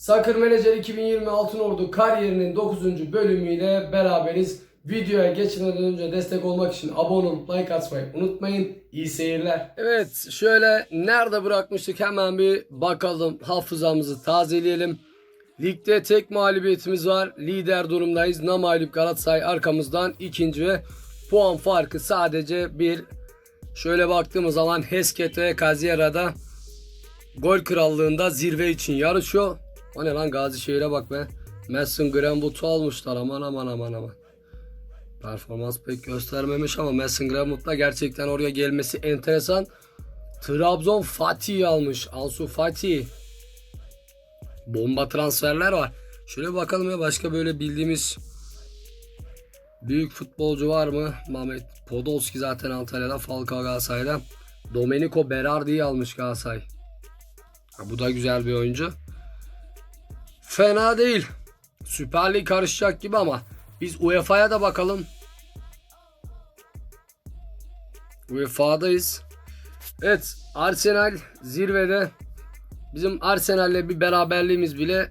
Soccer Manager 2020 Altınordu kariyerinin 9. bölümüyle beraberiz. Videoya geçmeden önce destek olmak için abone olup like atmayı unutmayın. İyi seyirler. Evet şöyle nerede bırakmıştık hemen bir bakalım hafızamızı tazeleyelim. Ligde tek mağlubiyetimiz var. Lider durumdayız. Namalip Galatasaray arkamızdan ikinci ve puan farkı sadece bir. Şöyle baktığımız zaman Hesket ve Kaziera'da gol krallığında zirve için yarışıyor. O ne lan Gazişehir'e bak be. Mason Greenwood'u almışlar aman aman aman aman. Performans pek göstermemiş ama Mason Greenwood'la gerçekten oraya gelmesi enteresan. Trabzon Fatih almış. Ansu Fatih. Bomba transferler var. Şöyle bakalım ya başka böyle bildiğimiz büyük futbolcu var mı? Mehmet Podolski zaten Antalya'da, Falcao Galatasaray'da. Domenico Berardi'yi almış Galatasaray. Ha, bu da güzel bir oyuncu. Fena değil. Süper Lig karışacak gibi ama biz UEFA'ya da bakalım. UEFA'dayız. Evet Arsenal zirvede. Bizim Arsenal'le bir beraberliğimiz bile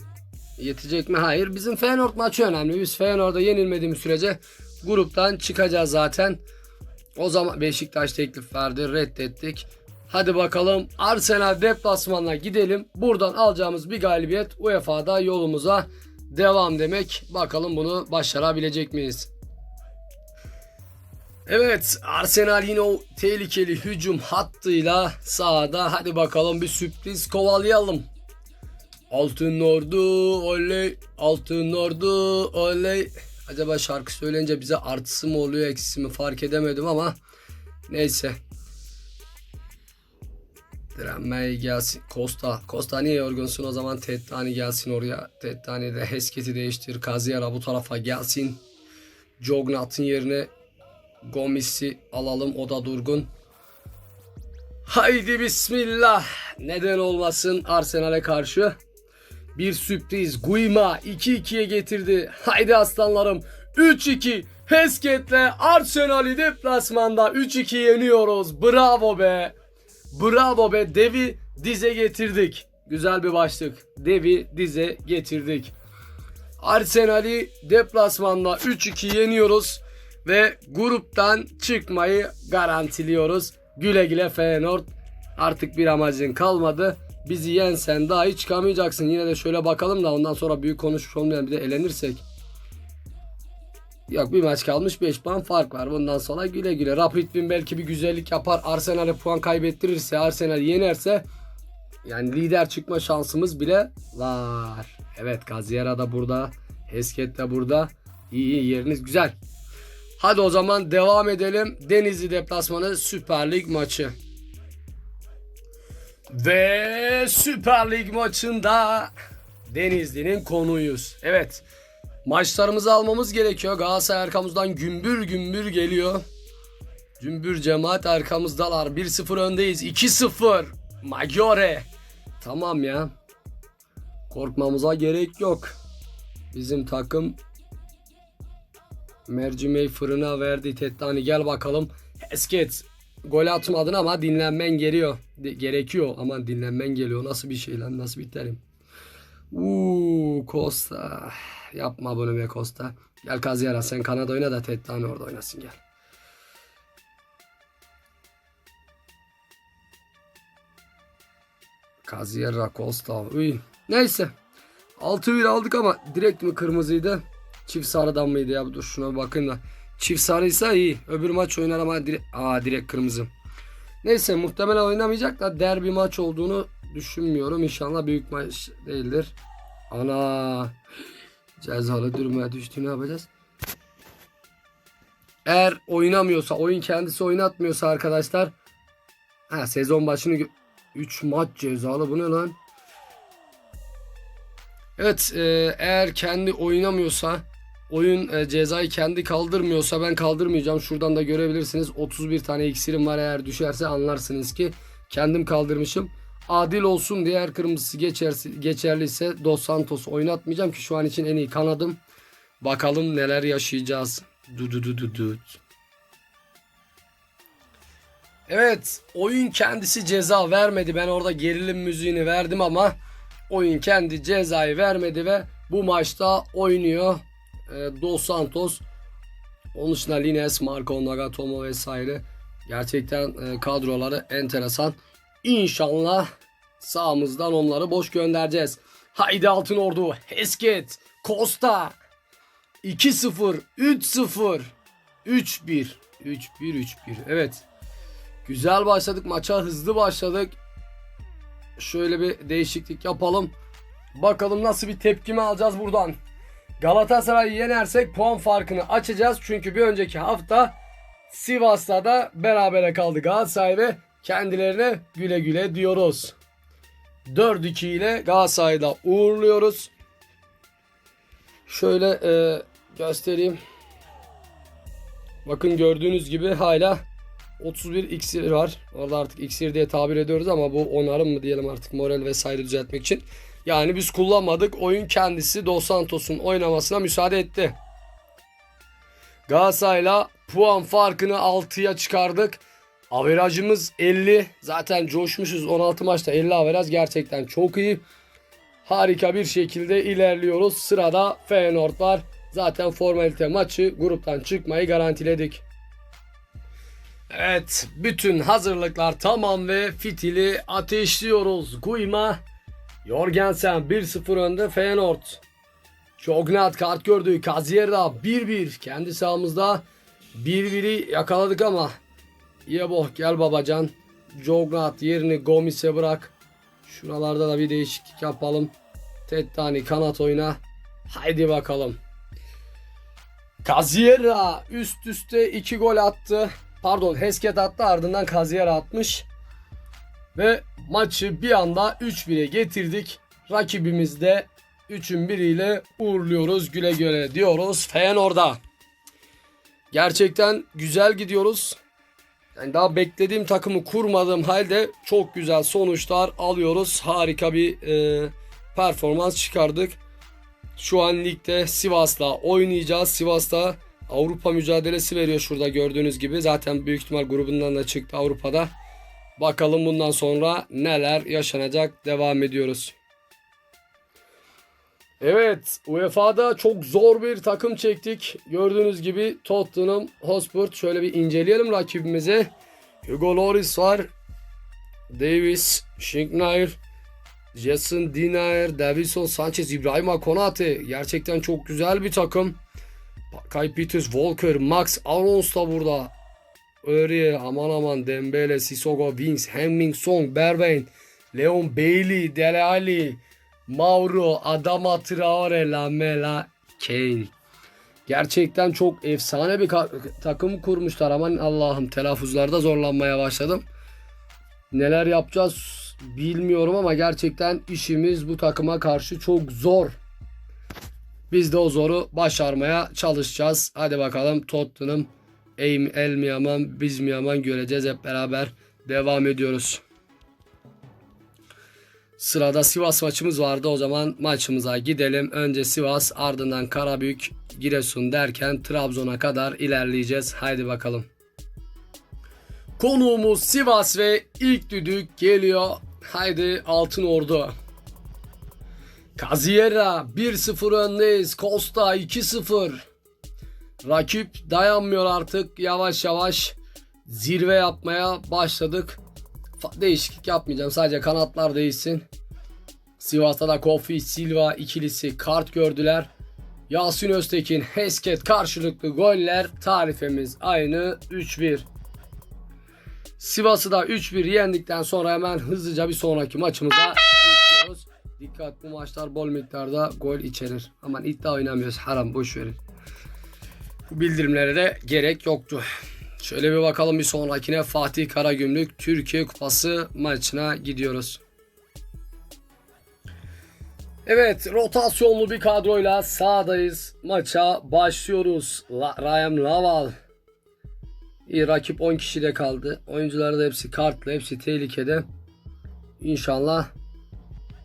yetecek mi? Hayır. Bizim Feyenoord maçı önemli. Biz Feyenoord'a yenilmediğimiz sürece gruptan çıkacağız zaten. O zaman Beşiktaş teklif verdi. Reddettik. Hadi bakalım Arsenal deplasmanına gidelim. Buradan alacağımız bir galibiyet UEFA'da yolumuza devam demek. Bakalım bunu başarabilecek miyiz? Evet Arsenal yine o tehlikeli hücum hattıyla sahada. Hadi bakalım bir sürpriz kovalayalım. Altın Ordu oley Altın Ordu oley. Acaba şarkı söyleyince bize artısı mı oluyor eksisi mi fark edemedim ama neyse. Direnmeye gelsin. Costa. Costa niye yorgunsun o zaman Tettani gelsin oraya. Tettani de Hesket'i değiştir. Kaziyara bu tarafa gelsin. Jognat'ın yerine Gomis'i alalım o da durgun. Haydi bismillah. Neden olmasın Arsenal'e karşı. Bir sürpriz. Guima 2-2'ye getirdi. Haydi aslanlarım. 3-2. Hesket'le Arsenal'i deplasmanda 3-2 yeniyoruz. Bravo be. Bravo be. Devi dize getirdik. Güzel bir başlık. Devi dize getirdik. Arsenal'i deplasmanda 3-2 yeniyoruz ve gruptan çıkmayı garantiliyoruz. Güle güle Feyenoord. Artık bir amacın kalmadı. Bizi yensen daha hiç çıkamayacaksın. Yine de şöyle bakalım da ondan sonra büyük konuşmuş olmayan bir de elenirsek. Yok bir maç kalmış 5 puan fark var. Bundan sonra güle güle. Rapid belki bir güzellik yapar. Arsenal'e puan kaybettirirse, Arsenal yenerse yani lider çıkma şansımız bile var. Evet Gaziera da burada. Hesket de burada. İyi yeriniz güzel. Hadi o zaman devam edelim. Denizli deplasmanı Süper Lig maçı. Ve Süper Lig maçında Denizli'nin konuyuz. Evet. Maçlarımızı almamız gerekiyor. Galatasaray arkamızdan gümbür gümbür geliyor. Cümbür cemaat arkamızdalar. 1-0 öndeyiz. 2-0. Maggiore. Tamam ya. Korkmamıza gerek yok. Bizim takım mercimeği fırına verdi. Tettani gel bakalım. Esket. Gol atmadın ama dinlenmen geliyor. De- gerekiyor ama dinlenmen geliyor. Nasıl bir şey lan? Nasıl bir terim? Uuu Costa. Yapma bunu be Costa. Gel Kaziyara sen Kanada oyna da Tettani orada oynasın gel. Kaziyara Costa. Uy. Neyse. 6-1 aldık ama direkt mi kırmızıydı? Çift sarıdan mıydı ya? Dur şuna bakayım da. Çift sarıysa iyi. Öbür maç oynar ama direkt, aa, direkt kırmızı. Neyse muhtemelen oynamayacak da derbi maç olduğunu düşünmüyorum. İnşallah büyük maç değildir. Ana. Cezalı durmaya düştü ne yapacağız? Eğer oynamıyorsa, oyun kendisi oynatmıyorsa arkadaşlar ha sezon başını 3 maç cezalı bu ne lan? Evet e, eğer kendi oynamıyorsa oyun e, cezayı kendi kaldırmıyorsa ben kaldırmayacağım. Şuradan da görebilirsiniz 31 tane iksirim var eğer düşerse anlarsınız ki kendim kaldırmışım. Adil olsun diye eğer kırmızısı geçerse, geçerliyse Dos Santos oynatmayacağım ki şu an için en iyi kanadım. Bakalım neler yaşayacağız. Du du du du du. Evet oyun kendisi ceza vermedi. Ben orada gerilim müziğini verdim ama oyun kendi cezayı vermedi ve bu maçta oynuyor e, Dos Santos. Onun dışında Lines, Marco Nagatomo vesaire. Gerçekten e, kadroları enteresan. İnşallah sağımızdan onları boş göndereceğiz. Haydi Altın Ordu, Hesket, Costa. 2-0, 3-0, 3-1, 3-1, 3-1. Evet. Güzel başladık maça, hızlı başladık. Şöyle bir değişiklik yapalım. Bakalım nasıl bir tepkimi alacağız buradan. Galatasaray'ı yenersek puan farkını açacağız. Çünkü bir önceki hafta Sivas'ta da berabere kaldı Galatasaray ve kendilerine güle güle diyoruz. 4-2 ile Galatasaray'da uğurluyoruz. Şöyle e, göstereyim. Bakın gördüğünüz gibi hala 31 iksir var. Orada artık iksir diye tabir ediyoruz ama bu onarım mı diyelim artık moral vesaire düzeltmek için. Yani biz kullanmadık. Oyun kendisi Dos Santos'un oynamasına müsaade etti. Galatasaray'la puan farkını 6'ya çıkardık. Averajımız 50. Zaten coşmuşuz 16 maçta 50 averaj gerçekten çok iyi. Harika bir şekilde ilerliyoruz. Sırada Feyenoord var. Zaten formalite maçı gruptan çıkmayı garantiledik. Evet, bütün hazırlıklar tamam ve fitili ateşliyoruz. Guima, Jorgensen 1-0 önde Feyenoord. Çognat kart gördü. Kazierda 1-1. Kendi sahamızda 1-1'i yakaladık ama Yeboh gel babacan. Jognat yerini Gomis'e bırak. Şuralarda da bir değişiklik yapalım. Tettani kanat oyna. Haydi bakalım. Kaziera üst üste 2 gol attı. Pardon Hesket attı ardından Kaziera atmış. Ve maçı bir anda 3-1'e getirdik. Rakibimiz de 3'ün biriyle uğurluyoruz. Güle güle diyoruz Feyenoord'a. Gerçekten güzel gidiyoruz. Yani daha beklediğim takımı kurmadığım halde çok güzel sonuçlar alıyoruz. Harika bir e, performans çıkardık. Şu an ligde Sivas'la oynayacağız. Sivas'ta Avrupa mücadelesi veriyor şurada gördüğünüz gibi. Zaten büyük ihtimal grubundan da çıktı Avrupa'da. Bakalım bundan sonra neler yaşanacak. Devam ediyoruz. Evet, UEFA'da çok zor bir takım çektik. Gördüğünüz gibi Tottenham Hotspur. Şöyle bir inceleyelim rakibimizi. Hugo Lloris var. Davis, Shinknair, Jason Dinaer, Davison Sanchez, İbrahim Konate. Gerçekten çok güzel bir takım. Kai Peters, Walker, Max Alonso da burada. Öriye, aman aman Dembele, Sissoko, Vince, Hemming Song, Berbain, Leon Bailey, Dele Alli, Mauro, Adama Traore, Lamela, Kane. Gerçekten çok efsane bir takım kurmuşlar. Aman Allah'ım telaffuzlarda zorlanmaya başladım. Neler yapacağız bilmiyorum ama gerçekten işimiz bu takıma karşı çok zor. Biz de o zoru başarmaya çalışacağız. Hadi bakalım Tottenham el mi yaman biz mi yaman göreceğiz hep beraber devam ediyoruz. Sırada Sivas maçımız vardı. O zaman maçımıza gidelim. Önce Sivas ardından Karabük, Giresun derken Trabzon'a kadar ilerleyeceğiz. Haydi bakalım. Konuğumuz Sivas ve ilk düdük geliyor. Haydi Altın Ordu. Kaziera 1-0 öndeyiz. Costa 2-0. Rakip dayanmıyor artık. Yavaş yavaş zirve yapmaya başladık. Değişiklik yapmayacağım. Sadece kanatlar değişsin. Sivas'ta da Kofi Silva ikilisi kart gördüler. Yasin Öztekin, Hesket karşılıklı goller. Tarifemiz aynı 3-1. Sivas'ı da 3-1 yendikten sonra hemen hızlıca bir sonraki maçımıza geçiyoruz. Dikkat bu maçlar bol miktarda gol içerir. Aman iddia oynamıyoruz haram boş verin. Bu bildirimlere de gerek yoktu. Şöyle bir bakalım bir sonrakine Fatih Karagümrük Türkiye Kupası maçına gidiyoruz. Evet rotasyonlu bir kadroyla sahadayız. Maça başlıyoruz. La Ryan Laval. İyi rakip 10 kişi kaldı. Oyuncular da hepsi kartlı, hepsi tehlikede. İnşallah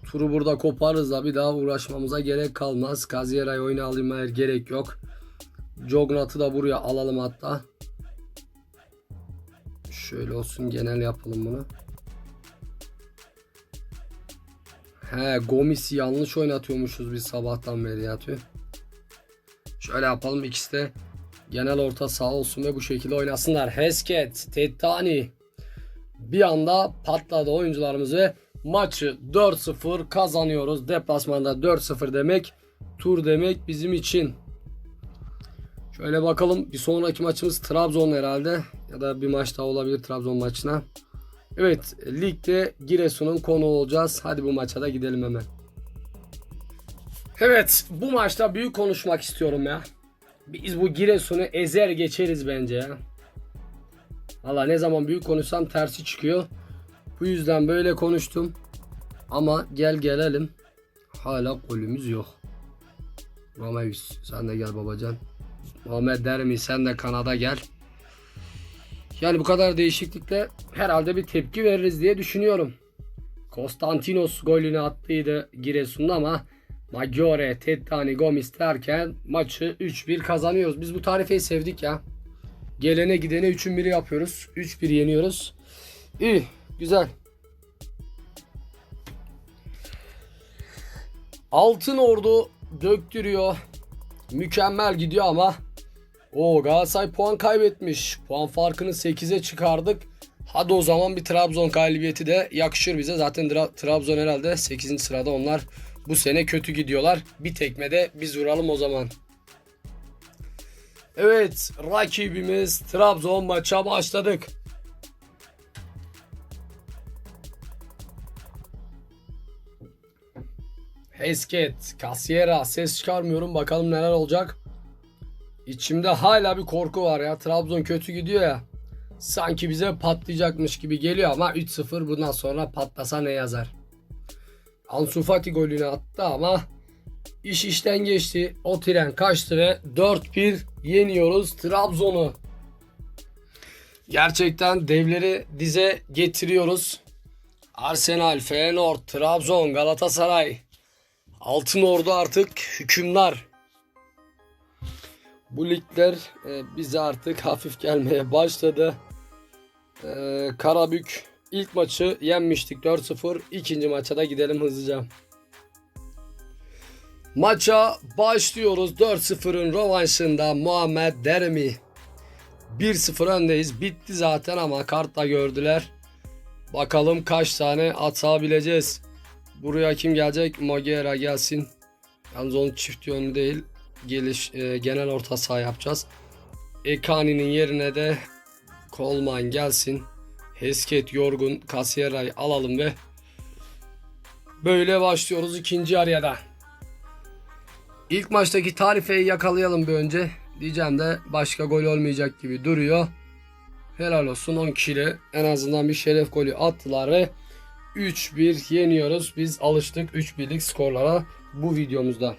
turu burada koparız da bir daha uğraşmamıza gerek kalmaz. Kaziera'yı oyuna eğer gerek yok. Jognat'ı da buraya alalım hatta. Şöyle olsun genel yapalım bunu. He Gomis'i yanlış oynatıyormuşuz biz sabahtan beri yatıyor. Şöyle yapalım ikisi de genel orta sağ olsun ve bu şekilde oynasınlar. Hesket, Tettani bir anda patladı oyuncularımız ve maçı 4-0 kazanıyoruz. Deplasmanda 4-0 demek tur demek bizim için. Şöyle bakalım bir sonraki maçımız Trabzon herhalde ya da bir maç daha olabilir Trabzon maçına. Evet ligde Giresun'un konu olacağız. Hadi bu maça da gidelim hemen. Evet bu maçta büyük konuşmak istiyorum ya. Biz bu Giresun'u ezer geçeriz bence ya. Valla ne zaman büyük konuşsam tersi çıkıyor. Bu yüzden böyle konuştum. Ama gel gelelim. Hala golümüz yok. Romeus sen de gel babacan. Muhammed Dermi sen de Kanada gel. Yani bu kadar değişiklikle herhalde bir tepki veririz diye düşünüyorum. Konstantinos golünü attıydı Giresun'da ama Maggiore, Tettani, Gomis derken maçı 3-1 kazanıyoruz. Biz bu tarifeyi sevdik ya. Gelene gidene 3'ün 1'i yapıyoruz. 3-1 yeniyoruz. İyi, güzel. Altın Ordu döktürüyor. Mükemmel gidiyor ama o Galatasaray puan kaybetmiş. Puan farkını 8'e çıkardık. Hadi o zaman bir Trabzon galibiyeti de yakışır bize. Zaten Tra- Trabzon herhalde 8. sırada onlar bu sene kötü gidiyorlar. Bir tekmede biz vuralım o zaman. Evet rakibimiz Trabzon maça başladık. Hesket, Kasiera ses çıkarmıyorum bakalım neler olacak. İçimde hala bir korku var ya. Trabzon kötü gidiyor ya. Sanki bize patlayacakmış gibi geliyor ama 3-0 bundan sonra patlasa ne yazar. Ansu Fati golünü attı ama iş işten geçti. O tren kaçtı ve 4-1 yeniyoruz Trabzon'u. Gerçekten devleri dize getiriyoruz. Arsenal, Feyenoord, Trabzon, Galatasaray. Altın Ordu artık hükümdar. Bu ligler e, bize artık hafif gelmeye başladı. E, Karabük ilk maçı yenmiştik 4-0. İkinci maça da gidelim hızlıca. Maça başlıyoruz. 4-0'ın rövanşında Muhammed Dermi. 1-0 öndeyiz. Bitti zaten ama kartla gördüler. Bakalım kaç tane atabileceğiz. Buraya kim gelecek? Mogera gelsin. Yalnız onun çift yönlü değil. Geliş, e, genel orta saha yapacağız. Ekani'nin yerine de Kolman gelsin. Hesket, Yorgun, Kasiera'yı alalım ve böyle başlıyoruz ikinci araya. İlk maçtaki tarifeyi yakalayalım bir önce. Diyeceğim de başka gol olmayacak gibi duruyor. Helal olsun 10 kişiyle en azından bir şeref golü attılar ve 3-1 yeniyoruz. Biz alıştık 3-1'lik skorlara bu videomuzda.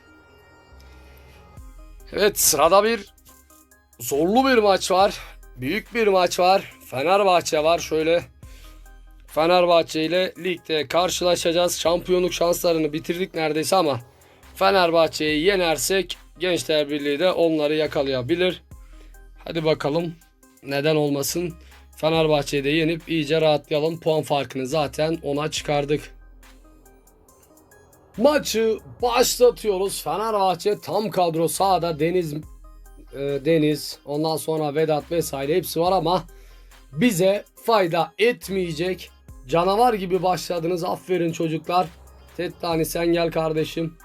Evet sırada bir zorlu bir maç var. Büyük bir maç var. Fenerbahçe var. Şöyle Fenerbahçe ile ligde karşılaşacağız. Şampiyonluk şanslarını bitirdik neredeyse ama Fenerbahçe'yi yenersek Gençler Birliği de onları yakalayabilir. Hadi bakalım neden olmasın. Fenerbahçe'yi de yenip iyice rahatlayalım. Puan farkını zaten ona çıkardık. Maçı başlatıyoruz. Fenerbahçe tam kadro sahada Deniz e, Deniz ondan sonra Vedat vesaire hepsi var ama bize fayda etmeyecek. Canavar gibi başladınız. Aferin çocuklar. Tettani sen gel kardeşim.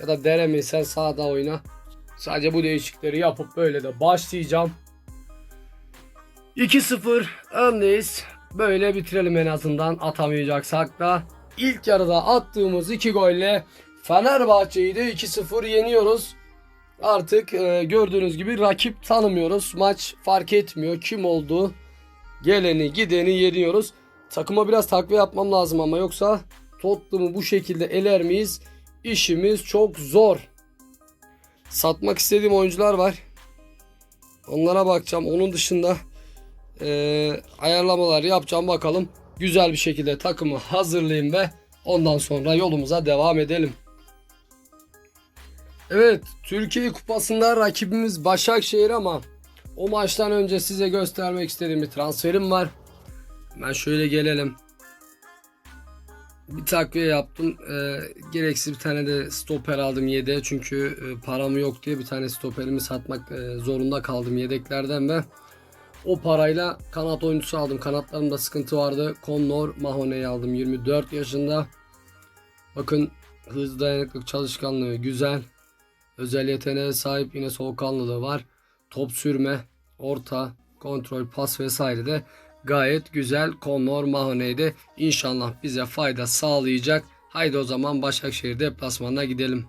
Ya da Deremi sen sağda oyna. Sadece bu değişiklikleri yapıp böyle de başlayacağım. 2-0 öndeyiz. Böyle bitirelim en azından atamayacaksak da. İlk yarıda attığımız 2 golle Fenerbahçe'yi de 2-0 yeniyoruz. Artık e, gördüğünüz gibi rakip tanımıyoruz. Maç fark etmiyor kim olduğu. Geleni gideni yeniyoruz. Takıma biraz takviye yapmam lazım ama yoksa Tottenham'ı bu şekilde eler miyiz? İşimiz çok zor. Satmak istediğim oyuncular var. Onlara bakacağım. Onun dışında e, ayarlamalar yapacağım bakalım. Güzel bir şekilde takımı hazırlayayım ve ondan sonra yolumuza devam edelim. Evet, Türkiye Kupası'nda rakibimiz Başakşehir ama o maçtan önce size göstermek istediğim bir transferim var. Hemen şöyle gelelim. bir takviye yaptım. Ee, gereksiz bir tane de stoper aldım yedeğe. Çünkü e, param yok diye bir tane stoperimi satmak e, zorunda kaldım yedeklerden ve o parayla kanat oyuncusu aldım. Kanatlarımda sıkıntı vardı. Connor Mahone'yi aldım 24 yaşında. Bakın hız dayanıklık çalışkanlığı güzel. Özel yeteneğe sahip yine soğukkanlılığı var. Top sürme, orta, kontrol, pas vesaire de gayet güzel. Connor Mahone'de inşallah bize fayda sağlayacak. Haydi o zaman Başakşehir deplasmanına gidelim.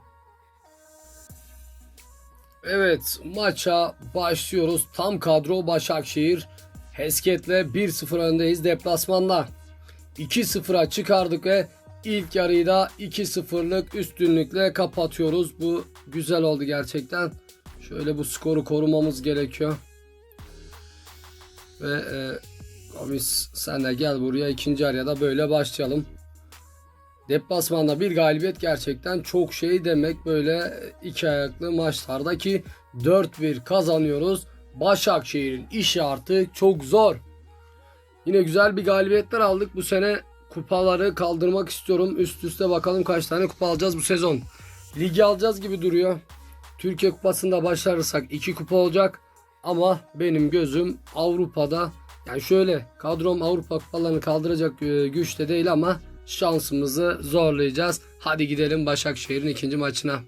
Evet maça başlıyoruz. Tam kadro Başakşehir. Hesket'le 1-0 öndeyiz deplasmanda. 2-0'a çıkardık ve ilk yarıyı da 2-0'lık üstünlükle kapatıyoruz. Bu güzel oldu gerçekten. Şöyle bu skoru korumamız gerekiyor. Ve e, Gomis sen de gel buraya ikinci yarıya da böyle başlayalım. Deplasmanda bir galibiyet gerçekten çok şey demek böyle iki ayaklı maçlarda ki 4-1 kazanıyoruz. Başakşehir'in işi artık çok zor. Yine güzel bir galibiyetler aldık. Bu sene kupaları kaldırmak istiyorum. Üst üste bakalım kaç tane kupa alacağız bu sezon. Ligi alacağız gibi duruyor. Türkiye Kupası'nda başarırsak 2 kupa olacak. Ama benim gözüm Avrupa'da. Yani şöyle kadrom Avrupa kupalarını kaldıracak e, güçte değil ama şansımızı zorlayacağız. Hadi gidelim Başakşehir'in ikinci maçına.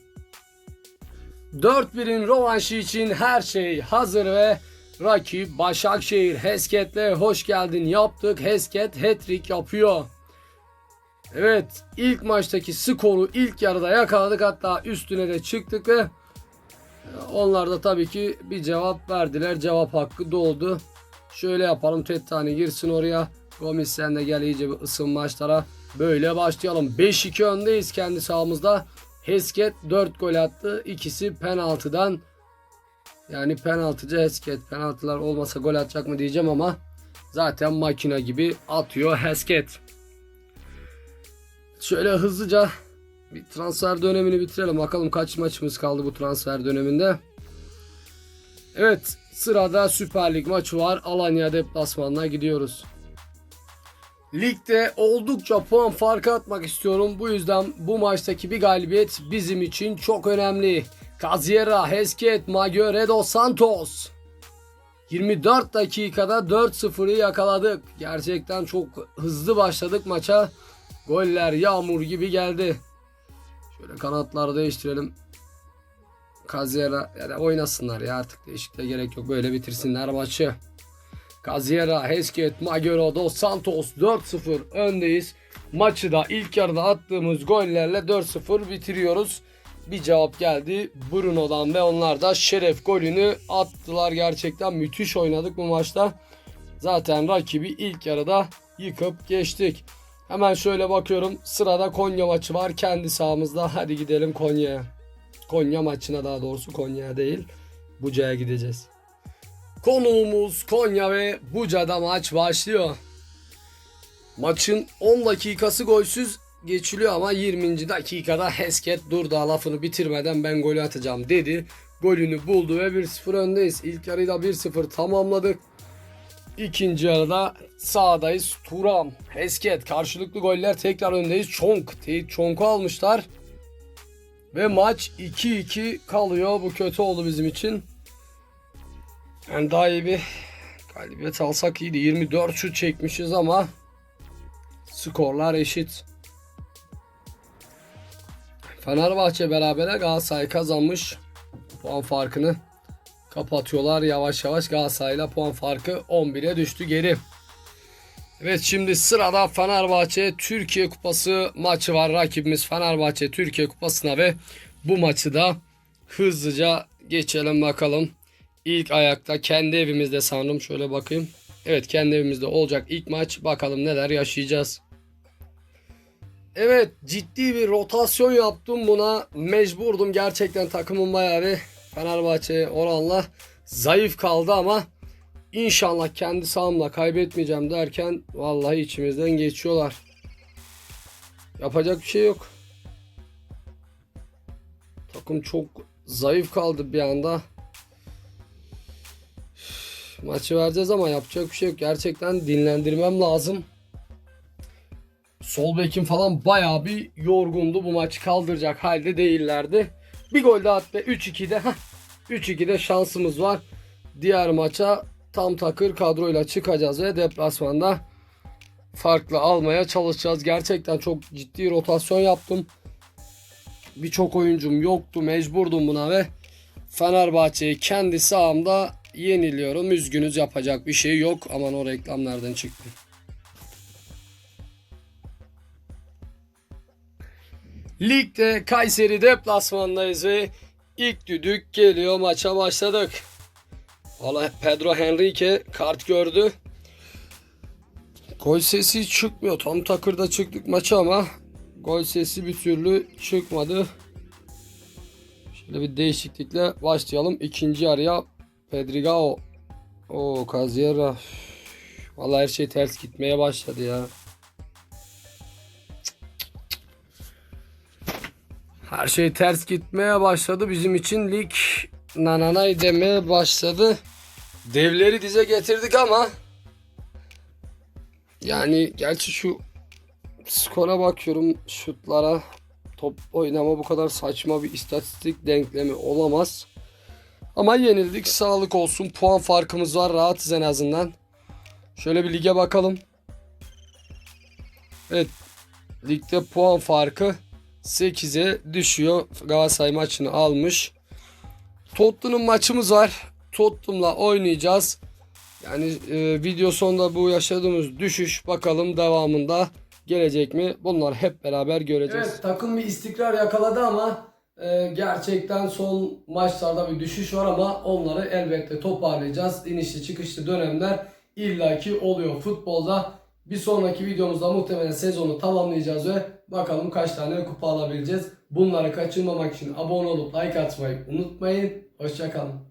4-1'in rövanşı için her şey hazır ve rakip Başakşehir Hesket'le hoş geldin yaptık. Hesket hat-trick yapıyor. Evet ilk maçtaki skoru ilk yarıda yakaladık hatta üstüne de çıktık ve onlar da tabii ki bir cevap verdiler. Cevap hakkı doğdu. Şöyle yapalım. Tettani girsin oraya. Gomis sen de gel iyice bir ısın maçlara. Böyle başlayalım. 5-2 öndeyiz kendi sahamızda. Hesket 4 gol attı. İkisi penaltıdan. Yani penaltıcı Hesket. Penaltılar olmasa gol atacak mı diyeceğim ama zaten makine gibi atıyor Hesket. Şöyle hızlıca bir transfer dönemini bitirelim. Bakalım kaç maçımız kaldı bu transfer döneminde. Evet sırada Süper Lig maçı var. Alanya deplasmanına gidiyoruz. Ligde oldukça puan farkı atmak istiyorum. Bu yüzden bu maçtaki bir galibiyet bizim için çok önemli. Caziera, Hesket, Magöre dos Santos. 24 dakikada 4-0'ı yakaladık. Gerçekten çok hızlı başladık maça. Goller yağmur gibi geldi. Şöyle kanatları değiştirelim. Caziera ya da oynasınlar ya artık değişikliğe gerek yok. Böyle bitirsinler maçı. Caziera, Hesket, Magero, Dos Santos 4-0 öndeyiz. Maçı da ilk yarıda attığımız gollerle 4-0 bitiriyoruz. Bir cevap geldi Bruno'dan ve onlar da şeref golünü attılar. Gerçekten müthiş oynadık bu maçta. Zaten rakibi ilk yarıda yıkıp geçtik. Hemen şöyle bakıyorum. Sırada Konya maçı var kendi sahamızda. Hadi gidelim Konya'ya. Konya maçına daha doğrusu Konya'ya değil. Buca'ya gideceğiz. Konuğumuz Konya ve Buca'da maç başlıyor. Maçın 10 dakikası golsüz geçiliyor ama 20. dakikada Hesket dur da lafını bitirmeden ben golü atacağım dedi. Golünü buldu ve 1-0 öndeyiz. İlk yarıyla 1-0 tamamladık. İkinci yarıda sağdayız. Turam, Hesket karşılıklı goller tekrar öndeyiz. Çonk, Teyit Çonk'u almışlar. Ve maç 2-2 kalıyor. Bu kötü oldu bizim için. Yani daha iyi bir galibiyet alsak iyiydi. 24 şut çekmişiz ama skorlar eşit. Fenerbahçe berabere Galatasaray kazanmış. Puan farkını kapatıyorlar yavaş yavaş Galatasaray'la puan farkı 11'e düştü geri. Evet şimdi sırada Fenerbahçe Türkiye Kupası maçı var. Rakibimiz Fenerbahçe Türkiye Kupası'na ve bu maçı da hızlıca geçelim bakalım. İlk ayakta kendi evimizde sanırım şöyle bakayım. Evet kendi evimizde olacak ilk maç. Bakalım neler yaşayacağız. Evet ciddi bir rotasyon yaptım buna. Mecburdum gerçekten takımım bayağı bir Fenerbahçe oranla zayıf kaldı ama inşallah kendi sahamla kaybetmeyeceğim derken vallahi içimizden geçiyorlar. Yapacak bir şey yok. Takım çok zayıf kaldı bir anda. Maçı vereceğiz ama yapacak bir şey yok. Gerçekten dinlendirmem lazım. Sol bekim falan bayağı bir yorgundu. Bu maçı kaldıracak halde değillerdi. Bir gol daha attı. 3-2'de. heh, 3-2'de şansımız var. Diğer maça tam takır kadroyla çıkacağız ve deplasmanda farklı almaya çalışacağız. Gerçekten çok ciddi rotasyon yaptım. Birçok oyuncum yoktu. Mecburdum buna ve Fenerbahçe'yi kendi sahamda yeniliyorum. Üzgünüz yapacak bir şey yok. Aman o reklam nereden çıktı? Ligde Kayseri deplasmandayız ve ilk düdük geliyor. Maça başladık. Valla Pedro Henrique kart gördü. Gol sesi çıkmıyor. Tam takırda çıktık maça ama gol sesi bir türlü çıkmadı. Şöyle bir değişiklikle başlayalım. İkinci yarıya Pedrigao. O Caziera. Vallahi her şey ters gitmeye başladı ya. Her şey ters gitmeye başladı. Bizim için lig nananay demeye başladı. Devleri dize getirdik ama yani gerçi şu skora bakıyorum şutlara top oynama bu kadar saçma bir istatistik denklemi olamaz. Ama yenildik sağlık olsun puan farkımız var rahatız en azından. Şöyle bir lige bakalım. Evet ligde puan farkı 8'e düşüyor. Galatasaray maçını almış. Tottenham maçımız var. Tottenham'la oynayacağız. Yani e, video sonunda bu yaşadığımız düşüş bakalım devamında gelecek mi? Bunlar hep beraber göreceğiz. Evet takım bir istikrar yakaladı ama e, gerçekten son maçlarda bir düşüş var ama onları elbette toparlayacağız. İnişli çıkışlı dönemler illaki oluyor futbolda. Bir sonraki videomuzda muhtemelen sezonu tamamlayacağız ve bakalım kaç tane kupa alabileceğiz. Bunları kaçırmamak için abone olup like atmayı unutmayın. Hoşçakalın.